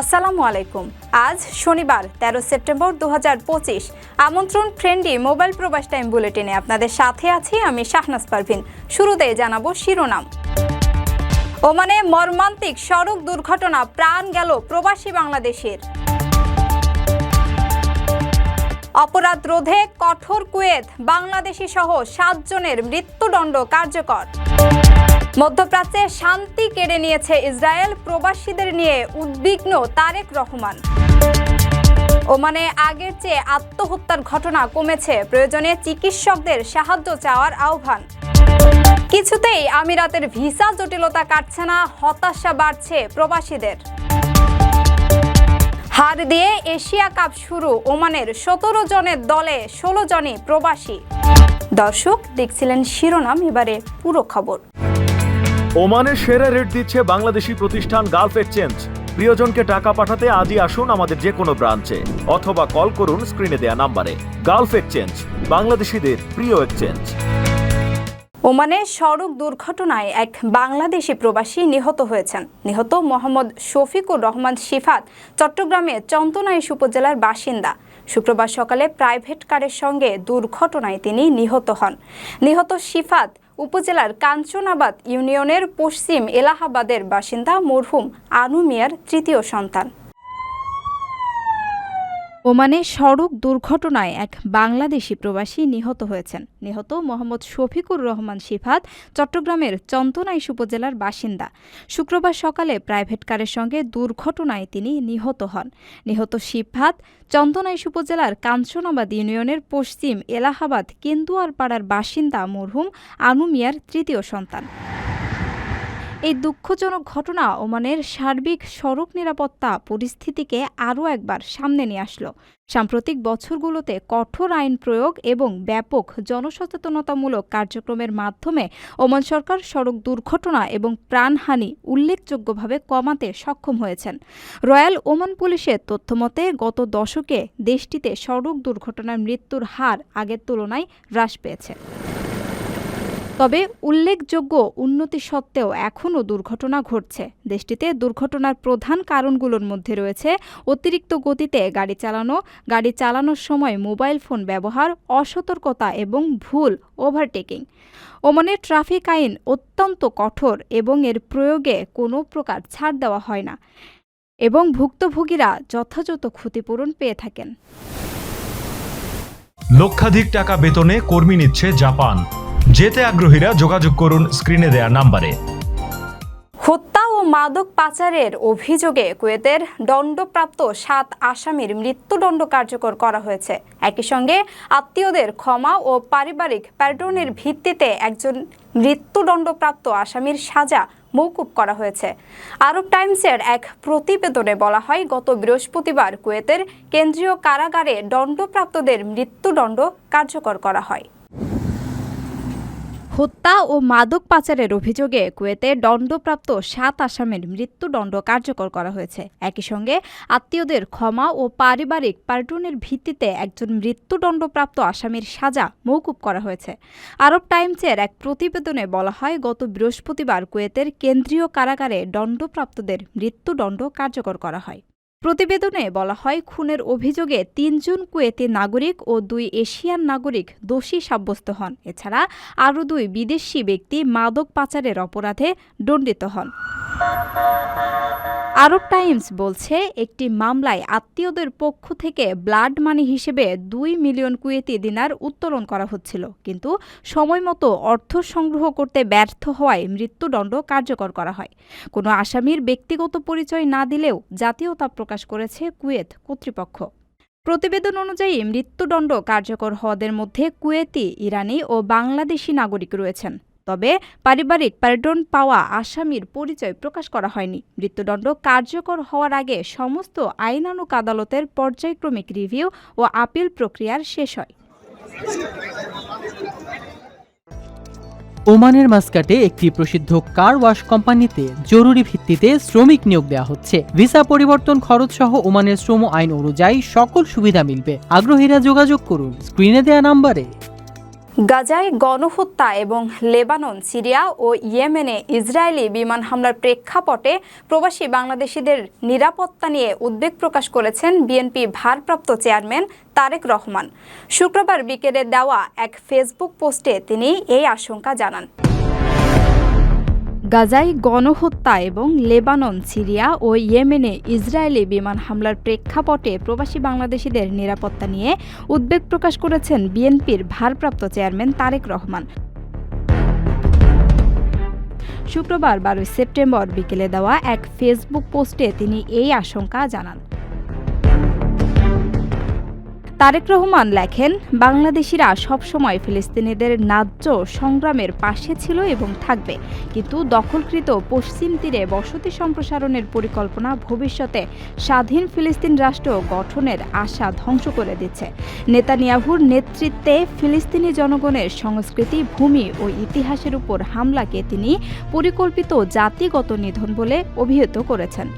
আসসালামু আলাইকুম। আজ শনিবার, তেরো সেপ্টেম্বর দু হাজার পঁচিশ। আমন্ত্রণ ফ্রেন্ডি মোবাইল প্রবাস টাইম বুলেটিনে আপনাদের সাথে আছি আমি শাহনাজ পারভিন। শুরুতে জানাব শিরোনাম। ওমানে মর্মান্তিক সড়ক দুর্ঘটনা, প্রাণ গেল প্রবাসী বাংলাদেশের। অপরাধ রোধে কঠোর কুয়েত বাংলাদেশি সহ সাতজনের মৃত্যুদণ্ড কার্যকর। মধ্যপ্রাচ্যে শান্তি কেড়ে নিয়েছে ইসরায়েল। প্রবাসীদের নিয়ে উদ্বিগ্ন তারেক রহমান। ওমানে আগের চেয়ে আত্মহত্যার ঘটনা কমেছে। প্রয়োজনে চিকিৎসকদের সাহায্য চাওয়ার আহ্বান। কিছুতেই আমিরাতের ভিসা জটিলতা কাটছে না, হতাশা বাড়ছে প্রবাসীদের। হার দিয়ে এশিয়া কাপ শুরু, ওমানের সতেরো জনের দলে ষোলো জনই প্রবাসী। দর্শক, দেখছিলেন শিরোনাম, এবারে পুরো খবর। ওমানের সেরা রেট দিচ্ছে বাংলাদেশি প্রতিষ্ঠান গালফ এক্সচেঞ্জ। প্রিয়জনকে টাকা পাঠাতে আজই আসুন আমাদের যে কোনো ব্রাঞ্চে, অথবা কল করুন স্ক্রিনে দেয়া নাম্বারে। গালফ এক্সচেঞ্জ, বাংলাদেশিদের প্রিয় এক্সচেঞ্জ। ওমানে সড়ক দুর্ঘটনায় এক বাংলাদেশি প্রবাসী নিহত হয়েছেন। নিহত মোহাম্মদ শফিকুর রহমান শিফাত চট্টগ্রামে চন্দনাইশ উপজেলার বাসিন্দা। শুক্রবার সকালে প্রাইভেট কারের সঙ্গে দুর্ঘটনায় তিনি নিহত হন। নিহত শিফাত উপজেলার কাঞ্চনাবাদ ইউনিয়নের পশ্চিম এলাহাবাদের বাসিন্দা মরহুম আনু মিয়ার তৃতীয় সন্তান। ওমানে সড়ক দুর্ঘটনায় এক বাংলাদেশি প্রবাসী নিহত হয়েছেন। নিহত মোহাম্মদ শফিকুর রহমান শিফাত চট্টগ্রামের চন্দনাইশ উপজেলার বাসিন্দা। শুক্রবার সকালে প্রাইভেট কারের সঙ্গে দুর্ঘটনায় তিনি নিহত হন। নিহত শিফাত চন্দনাইশ উপজেলার কাঞ্চনাবাদ ইউনিয়নের পশ্চিম এলাহাবাদ কেন্দুয়ার পাড়ার বাসিন্দা মরহুম আনু মিয়ার তৃতীয় সন্তান। এই দুঃখজনক ঘটনা ওমানের সার্বিক সড়ক নিরাপত্তা পরিস্থিতিকে আরও একবার সামনে নিয়ে আসলো। সাম্প্রতিক বছরগুলোতে কঠোর আইন প্রয়োগ এবং ব্যাপক জনসচেতনতামূলক কার্যক্রমের মাধ্যমে ওমান সরকার সড়ক দুর্ঘটনা এবং প্রাণহানি উল্লেখযোগ্যভাবে কমাতে সক্ষম হয়েছেন। রয়্যাল ওমান পুলিশের তথ্যমতে, গত দশকে দেশটিতে সড়ক দুর্ঘটনার মৃত্যুর হার আগের তুলনায় হ্রাস পেয়েছে। তবে উল্লেখযোগ্য উন্নতি সত্ত্বেও এখনও দুর্ঘটনা ঘটছে। দেশটিতে দুর্ঘটনার প্রধান কারণগুলোর মধ্যে রয়েছে অতিরিক্ত গতিতে গাড়ি চালানো, গাড়ি চালানোর সময় মোবাইল ফোন ব্যবহার, অসতর্কতা এবং ভুল ওভারটেকিং। ওমানের ট্রাফিক আইন অত্যন্ত কঠোর এবং এর প্রয়োগে কোনো প্রকার ছাড় দেওয়া হয় না এবং ভুক্তভোগীরা যথাযথ ক্ষতিপূরণ পেয়ে থাকেন। লক্ষাধিক টাকা বেতনে কর্মী নিচ্ছে জাপান। যেতে আগ্রহীরা যোগাযোগ করুন স্ক্রিনে দেয়া নাম্বারে। হত্যা ও মাদক পাচারের অভিযোগে কুয়েতের দণ্ডপ্রাপ্ত সাত আসামির মৃত্যুদণ্ড কার্যকর করা হয়েছে। একই সঙ্গে আত্মীয়দের ক্ষমা ও পারিবারিক প্যারডনের ভিত্তিতে একজন মৃত্যুদণ্ডপ্রাপ্ত আসামির সাজা মৌকুব করা হয়েছে। আরব টাইমসের এক প্রতিবেদনে বলা হয়, গত বৃহস্পতিবার কুয়েতের কেন্দ্রীয় কারাগারে দণ্ডপ্রাপ্তদের মৃত্যুদণ্ড কার্যকর করা হয়। হত্যা ও মাদক পাচারের অভিযোগে কুয়েতে দণ্ডপ্রাপ্ত সাত আসামির মৃত্যুদণ্ড কার্যকর করা হয়েছে। একই সঙ্গে আত্মীয়দের ক্ষমা ও পারিবারিক পার্টনের ভিত্তিতে একজন মৃত্যুদণ্ডপ্রাপ্ত আসামির সাজা মৌকুব করা হয়েছে। আরব টাইমসের এক প্রতিবেদনে বলা হয়, গত বৃহস্পতিবার কুয়েতের কেন্দ্রীয় কারাগারে দণ্ডপ্রাপ্তদের মৃত্যুদণ্ড কার্যকর করা হয়। প্রতিবেদনে বলা হয়, খুনের অভিযোগে তিনজন কুয়েতি নাগরিক ও দুই এশিয়ান নাগরিক দোষী সাব্যস্ত হন। এছাড়া আরও দুই বিদেশি ব্যক্তি মাদক পাচারের অপরাধে দণ্ডিত হন। আরব টাইমস বলছে, একটি মামলায় আত্মীয়দের পক্ষ থেকে ব্লাড মানি হিসেবে দুই মিলিয়ন কুয়েতি দিনার উত্তোলন করা হচ্ছিল। কিন্তু সময় মতো অর্থ সংগ্রহ করতে ব্যর্থ হওয়ায় মৃত্যুদণ্ড কার্যকর করা হয়। কোনো আসামির ব্যক্তিগত পরিচয় না দিলেও জাতীয়তা প্রকাশ করেছে কুয়েত কর্তৃপক্ষ। প্রতিবেদন অনুযায়ী মৃত্যুদণ্ড কার্যকর হওয়াদের মধ্যে কুয়েতি, ইরানি ও বাংলাদেশি নাগরিক রয়েছেন। তবে পারিবারিক প্যারডন পাওয়া আসামির পরিচয় প্রকাশ করা হয়নি। মৃত্যুদণ্ড কার্যকর হওয়ার আগে সমস্ত আইনানুক আদালতের পর্যায়ক্রমিক রিভিউ ও আপিল প্রক্রিয়ার শেষ হয়। ওমানের মাস্কাটে একটি প্রসিদ্ধ কার ওয়াশ কোম্পানিতে জরুরি ভিত্তিতে শ্রমিক নিয়োগ দেওয়া হচ্ছে। ভিসা পরিবর্তন খরচ সহ ওমানের শ্রম আইন অনুযায়ী সকল সুবিধা মিলবে। আগ্রহীরা যোগাযোগ করুন। স্ক্রিনে দেয়া নাম্বারে গাজায় গণহত্যা এবং লেবানন, সিরিয়া ও ইয়েমেনে ইসরায়েলি বিমান হামলার প্রেক্ষাপটে প্রবাসী বাংলাদেশিদের নিরাপত্তা নিয়ে উদ্বেগ প্রকাশ করেছেন বিএনপি ভারপ্রাপ্ত চেয়ারম্যান তারেক রহমান। শুক্রবার বিকেলে দেওয়া এক ফেসবুক পোস্টে তিনি এই আশঙ্কা জানান। গাজায় গণহত্যা এবং লেবানন, সিরিয়া ও ইয়েমেনে ইসরায়েলি বিমান হামলার প্রেক্ষাপটে প্রবাসী বাংলাদেশিদের নিরাপত্তা নিয়ে উদ্বেগ প্রকাশ করেছেন বিএনপির ভারপ্রাপ্ত চেয়ারম্যান তারেক রহমান। শুক্রবার বারোই সেপ্টেম্বর বিকেলে দেওয়া এক ফেসবুক পোস্টে তিনি এই আশঙ্কা জানান। তারেক রহমান লেখেন, বাংলাদেশিরা সবসময় ফিলিস্তিনিদের ন্যায্য সংগ্রামের পাশে ছিল এবং থাকবে। কিন্তু দখলকৃত পশ্চিম তীরে বসতি সম্প্রসারণের পরিকল্পনা ভবিষ্যতে স্বাধীন ফিলিস্তিন রাষ্ট্র গঠনের আশা ধ্বংস করে দিচ্ছে। নেতানিয়াহুর নেতৃত্বে ফিলিস্তিনি জনগণের সংস্কৃতি, ভূমি ও ইতিহাসের উপর হামলাকে তিনি পরিকল্পিত জাতিগত নিধন বলে অভিহিত করেছেন।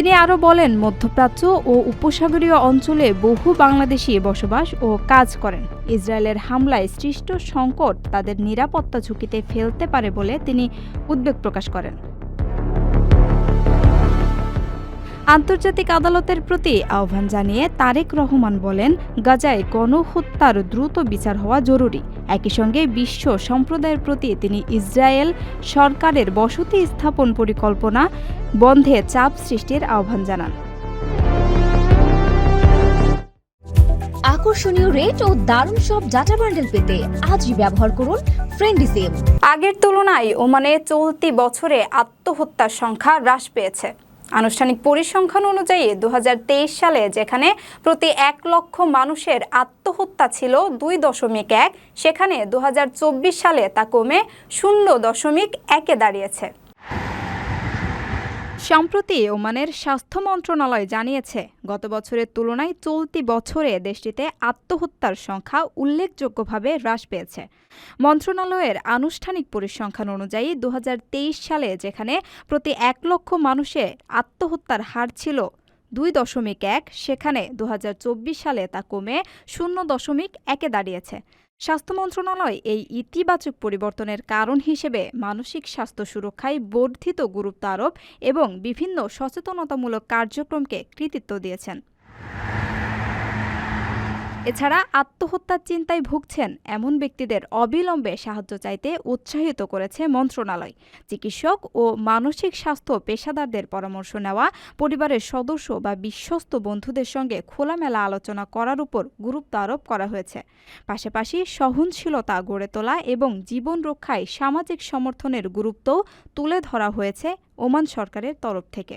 তিনি আরও বলেন, মধ্যপ্রাচ্য ও উপসাগরীয় অঞ্চলে বহু বাংলাদেশি বসবাস ও কাজ করেন। ইসরায়েলের হামলায় সৃষ্ট সংকট তাদের নিরাপত্তা ঝুঁকিতে ফেলতে পারে বলে তিনি উদ্বেগ প্রকাশ করেন। আন্তর্জাতিক আদালতের প্রতি আহ্বান জানিয়ে তারেক রহমান বলেন গাজায় গণহত্যার দ্রুত বিচার হওয়া জরুরি। একই সঙ্গে বিশ্ব সম্প্রদায়ের প্রতি তিনি ইসরায়েল সরকারের বসতি স্থাপন পরিকল্পনা বন্ধে চাপ সৃষ্টির আহ্বান জানান। আকর্ষণীয় রেট ও দারুণ সব ডাটা বান্ডেল পেতে আজই ব্যবহার করুন ফ্রেন্ডি সিম আগের তুলনায় ওমানে চলতি বছরে আত্মহত্যার সংখ্যা হ্রাস পেয়েছে। আনুষ্ঠানিক পরিসংখ্যান অনুযায়ী দু হাজার তেইশ সালে যেখানে প্রতি এক লক্ষ মানুষের আত্মহত্যা ছিল দুই দশমিক এক, সেখানে দু হাজার চব্বিশ সালে তা কমে শূন্য দশমিক একে দাঁড়িয়েছে। সম্প্রতি ওমানের স্বাস্থ্য মন্ত্রণালয় জানিয়েছে, গত বছরের তুলনায় চলতি বছরে দেশটিতে আত্মহত্যার সংখ্যা উল্লেখযোগ্যভাবে হ্রাস পেয়েছে। মন্ত্রণালয়ের আনুষ্ঠানিক পরিসংখ্যান অনুযায়ী দু হাজার তেইশ সালে যেখানে প্রতি এক লক্ষ মানুষের আত্মহত্যার হার ছিল দুই দশমিক এক, সেখানে দু হাজার চব্বিশ সালে তা কমে শূন্য দশমিক একে দাঁড়িয়েছে। স্বাস্থ্য মন্ত্রণালয় এই ইতিবাচক পরিবর্তনের কারণ হিসেবে মানসিক স্বাস্থ্য সুরক্ষায় বর্ধিত গুরুত্ব আরোপ এবং বিভিন্ন সচেতনতামূলক কার্যক্রমকে কৃতিত্ব দিয়েছেন। এছাড়া আত্মহত্যার চিন্তায় ভুগছেন এমন ব্যক্তিদের অবিলম্বে সাহায্য চাইতে উৎসাহিত করেছে মন্ত্রণালয়। চিকিৎসক ও মানসিক স্বাস্থ্য পেশাদারদের পরামর্শ নেওয়া, পরিবারের সদস্য বা বিশ্বস্ত বন্ধুদের সঙ্গে খোলামেলা আলোচনা করার উপর গুরুত্ব আরোপ করা হয়েছে। পাশাপাশি সহনশীলতা গড়ে তোলা এবং জীবন রক্ষায় সামাজিক সমর্থনের গুরুত্বও তুলে ধরা হয়েছে ওমান সরকারের তরফ থেকে।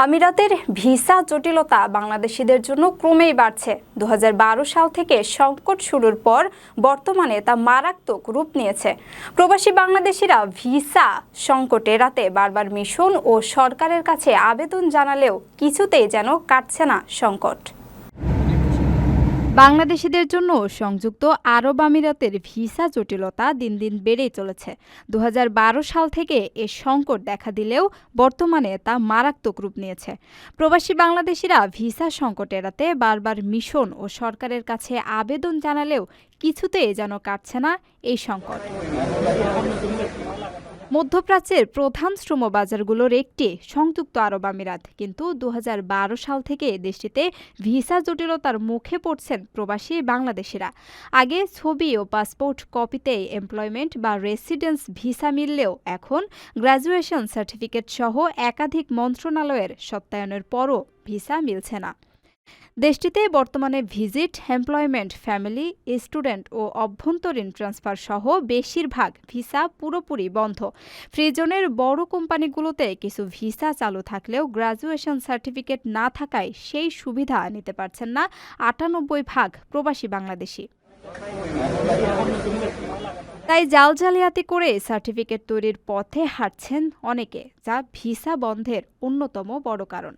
আমিরাতের ভিসা জটিলতা বাংলাদেশিদের জন্য ক্রমেই বাড়ছে। দু হাজার বারো সাল থেকে সংকট শুরুর পর বর্তমানে তা মারাত্মক রূপ নিয়েছে। প্রবাসী বাংলাদেশিরা ভিসা সংকট এড়াতে বারবার মিশন ও সরকারের কাছে আবেদন জানালেও কিছুতেই যেন কাটছে না সংকট। বাংলাদেশিদের জন্য সংযুক্ত আরব আমিরাতের ভিসা জটিলতা দিন দিন বেড়েই চলেছে। দু হাজার বারো সাল থেকে এ সংকট দেখা দিলেও বর্তমানে তা মারাত্মক রূপ নিয়েছে। প্রবাসী বাংলাদেশিরা ভিসা সংকট এড়াতে বারবার মিশন ও সরকারের কাছে আবেদন জানালেও কিছুতেই যেন কাটছে না এই সংকট। মধ্যপ্রাচ্যের প্রধান শ্রম বাজারগুলোর একটি, সংযুক্ত আরব আমিরাত। কিন্তু দু হাজার বারো সাল থেকে দেশটিতে ভিসা জটিলতার মুখে পড়ছেন প্রবাসী বাংলাদেশিরা। আগে ছবি ও পাসপোর্ট কপিতে এমপ্লয়মেন্ট বা রেসিডেন্স ভিসা মিললেও এখন গ্র্যাজুয়েশন সার্টিফিকেট সহ একাধিক মন্ত্রণালয়ের সত্যায়নের পরও ভিসা মিলছে না। দেশটিতে বর্তমানে ভিজিট, এমপ্লয়মেন্ট, ফ্যামিলি, স্টুডেন্ট ও অভ্যন্তরীণ ট্রান্সফার সহ বেশিরভাগ ভিসা পুরোপুরি বন্ধ। ফ্রিজনের বড় কোম্পানিগুলোতে কিছু ভিসা চালু থাকলেও গ্রাজুয়েশন সার্টিফিকেট না থাকায় সেই সুবিধা নিতে পারছেন না আটানব্বই ভাগ প্রবাসী বাংলাদেশি। তাই জাল জালিয়াতি করে সার্টিফিকেট তৈরির পথে হাঁটছেন অনেকে, যা ভিসা বন্ধের অন্যতম বড় কারণ।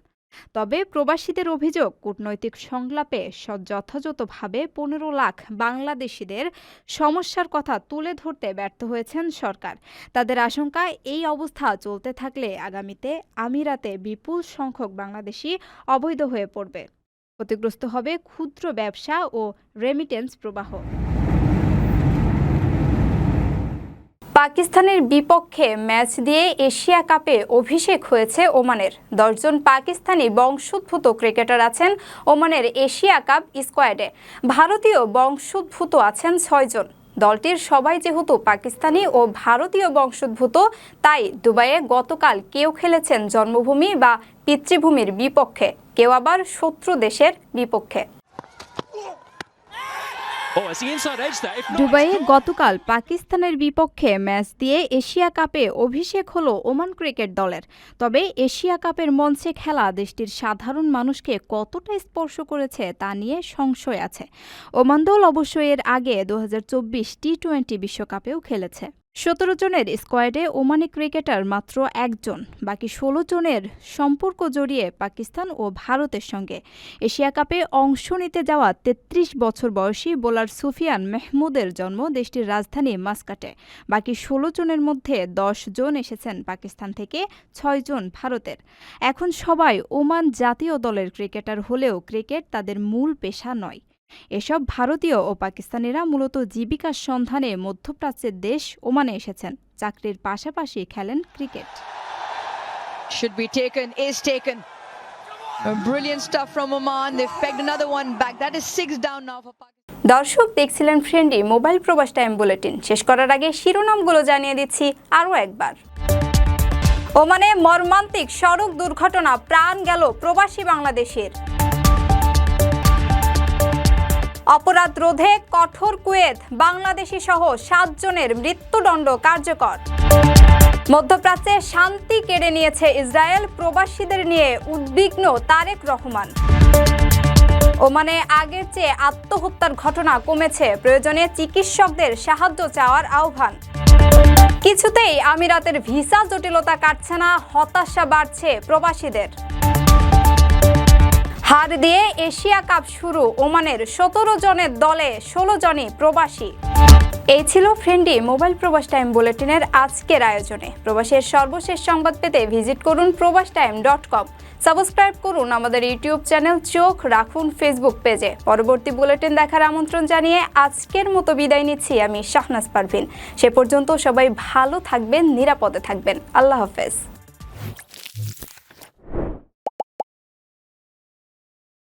তবে প্রবাসীদের অভিযোগ, কূটনৈতিক সংলাপে যথাযথভাবে পনেরো লাখ বাংলাদেশিদের সমস্যার কথা তুলে ধরতে ব্যর্থ হয়েছেন সরকার। তাদের আশঙ্কা, এই অবস্থা চলতে থাকলে আগামীতে আমিরাতে বিপুল সংখ্যক বাংলাদেশি অবৈধ হয়ে পড়বে। ক্ষতিগ্রস্ত হবে ক্ষুদ্র ব্যবসা ও রেমিটেন্স প্রবাহ। পাকিস্তানের বিপক্ষে ম্যাচ দিয়ে এশিয়া কাপে অভিষেক হয়েছে ওমানের। দশজন পাকিস্তানি বংশোদ্ভূত ক্রিকেটার আছেন ওমানের এশিয়া কাপ স্কোয়াডে। ভারতীয় বংশোদ্ভূত আছেন ছয়জন। দলটির সবাই যেহেতু পাকিস্তানি ও ভারতীয় বংশোদ্ভূত, তাই দুবাইয়ে গতকাল কেউ খেলেছেন জন্মভূমি বা পিতৃভূমির বিপক্ষে। কেউ আবার শত্রু দেশের বিপক্ষে। দুবাইয়ে গতকাল পাকিস্তানের বিপক্ষে ম্যাচ দিয়ে এশিয়া কাপে অভিষেক হলো ওমান ক্রিকেট দলের। তবে এশিয়া কাপের মঞ্চে খেলা দেশটির সাধারণ মানুষকে কতটা স্পর্শ করেছে তা নিয়ে সংশয় আছে। ওমান দল অবশ্য এর আগে দু হাজার চব্বিশ টি টোয়েন্টি বিশ্বকাপেও খেলেছে। সতেরো জনের স্কোয়াডে ওমানি ক্রিকেটার মাত্র একজন, বাকি ষোলো জনের সম্পর্ক জড়িয়ে পাকিস্তান ও ভারতের সঙ্গে। এশিয়া কাপে অংশ নিতে যাওয়া ৩৩ বছর বয়সী বোলার সুফিয়ান মেহমুদের জন্ম দেশটির রাজধানী মাস্কাটে। বাকি ষোলো জনের মধ্যে দশ জন এসেছেন পাকিস্তান থেকে, ছয় জন ভারতের। এখন সবাই ওমান জাতীয় দলের ক্রিকেটার হলেও ক্রিকেট তাদের মূল পেশা নয়। এসব ভারতীয় ও পাকিস্তানিরা মূলত জীবিকার সন্ধানে মধ্যপ্রাচ্যের দেশ ওমানে এসেছেন চাকরির পাশাপাশি খেলেন cricket should be taken is taken. Brilliant stuff from Oman. They've pegged another one back. That is six down now for Pakistan. দর্শক দেখছিলেন ফ্রেন্ডি মোবাইল প্রবাস টাইম বুলেটিন শেষ করার আগে শিরোনামগুলো জানিয়ে দিচ্ছি আরও একবার ওমানে মর্মান্তিক সড়ক দুর্ঘটনা প্রাণ গেল প্রবাসী বাংলাদেশের অপরাধ রোধে কঠোর কুয়েত, বাংলাদেশি সহ সাতজনের মৃত্যুদণ্ড কার্যকর। মধ্যপ্রাচ্যে শান্তি কেড়ে নিয়েছে ইসরায়েল, প্রবাসীদের নিয়ে উদ্বিগ্ন তারেক রহমান। ওমানে আগের চেয়ে আত্মহত্যার ঘটনা কমেছে, প্রয়োজনে চিকিৎসকদের সাহায্য চাওয়ার আহ্বান। কিছুতেই আমিরাতের ভিসা জটিলতা কাটছে না, হতাশা বাড়ছে প্রবাসীদের। হার দিয়ে এশিয়া কাপ শুরু ওমানের সতেরো জনের দলে ষোলো জনই প্রবাসী। এই ছিল ফ্রেন্ডি মোবাইল প্রবাস টাইম বুলেটিনের আজকের আয়োজনে। প্রবাসের সর্বশেষ সংবাদ পেতে ভিজিট করুন প্রবাস টাইম ডট কম। সাবস্ক্রাইব করুন আমাদের ইউটিউব চ্যানেল চোখ রাখুন ফেসবুক পেজে। পরবর্তী বুলেটিন দেখার আমন্ত্রণ জানিয়ে আজকের মতো বিদায় নিচ্ছি আমি শাহনাজ পারভিন। সে পর্যন্ত সবাই ভালো থাকবেন, নিরাপদে থাকবেন। আল্লাহ হাফেজ।